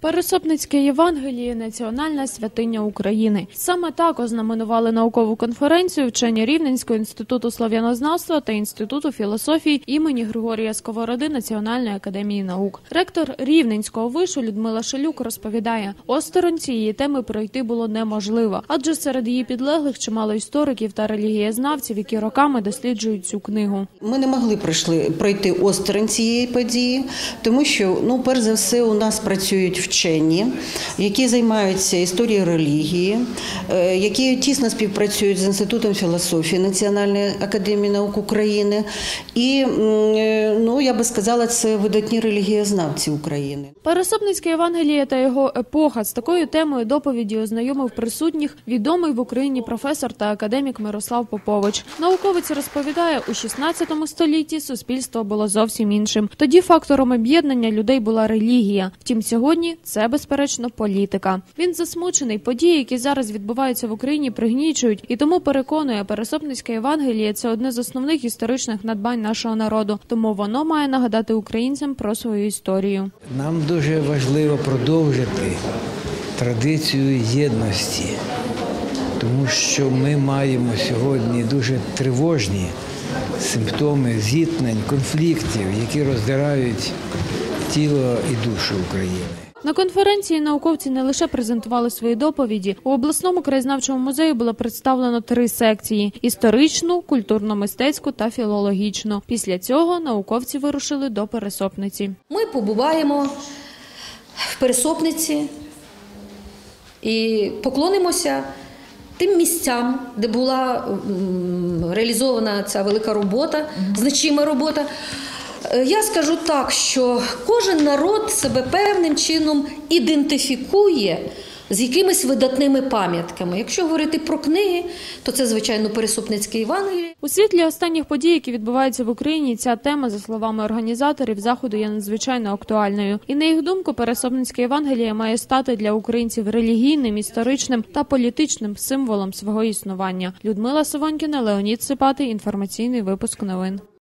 Пересопницьке Євангеліє національна святиня України. Саме так ознаменували наукову конференцію вчені Рівненського інституту слав'янознавства та інституту філософії імені Григорія Сковороди Національної академії наук. Ректор Рівненського вишу Людмила Шелюк розповідає, осторонь цієї теми пройти було неможливо, адже серед її підлеглих чимало істориків та релігієзнавців, які роками досліджують цю книгу. Ми не могли пройшли, пройти осторонь цієї події, тому що, ну, перш за все, у нас працюють вчені, які займаються історією релігії, е, які тісно співпрацюють з Інститутом філософії Національної академії наук України. І, е, ну, я би сказала, це видатні релігієзнавці України. Пересопницьке Євангеліє та його епоха з такою темою доповіді ознайомив присутніх відомий в Україні професор та академік Мирослав Попович. Науковець розповідає, у 16 столітті суспільство було зовсім іншим. Тоді фактором об'єднання людей була релігія. Втім, сьогодні це безперечно політика. Він засмучений. Події, які зараз відбуваються в Україні, пригнічують і тому переконує, Пересопницьке Євангеліє це одне з основних історичних надбань нашого народу. Тому воно має нагадати українцям про свою історію. Нам дуже важливо продовжити традицію єдності, тому що ми маємо сьогодні дуже тривожні симптоми зіткнень, конфліктів, які роздирають тіло і душу України. На конференції науковці не лише презентували свої доповіді. У обласному краєзнавчому музеї було представлено три секції: історичну, культурно-мистецьку та філологічну. Після цього науковці вирушили до пересопниці. Ми побуваємо в пересопниці і поклонимося тим місцям, де була реалізована ця велика робота, значима робота. Е, Я скажу так, що кожен народ себе певним чином ідентифікує з якимись видатними пам'ятками. Якщо говорити про книги, то це, звичайно, Пересопницьке Євангеліє. У світлі останніх подій, які відбуваються в Україні, ця тема, за словами організаторів заходу, є надзвичайно актуальною. І на їх думку, Пересопницьке Євангеліє має стати для українців релігійним, історичним та політичним символом свого існування. Людмила Савонькіна, Леонід Сипатий. Інформаційний випуск новин.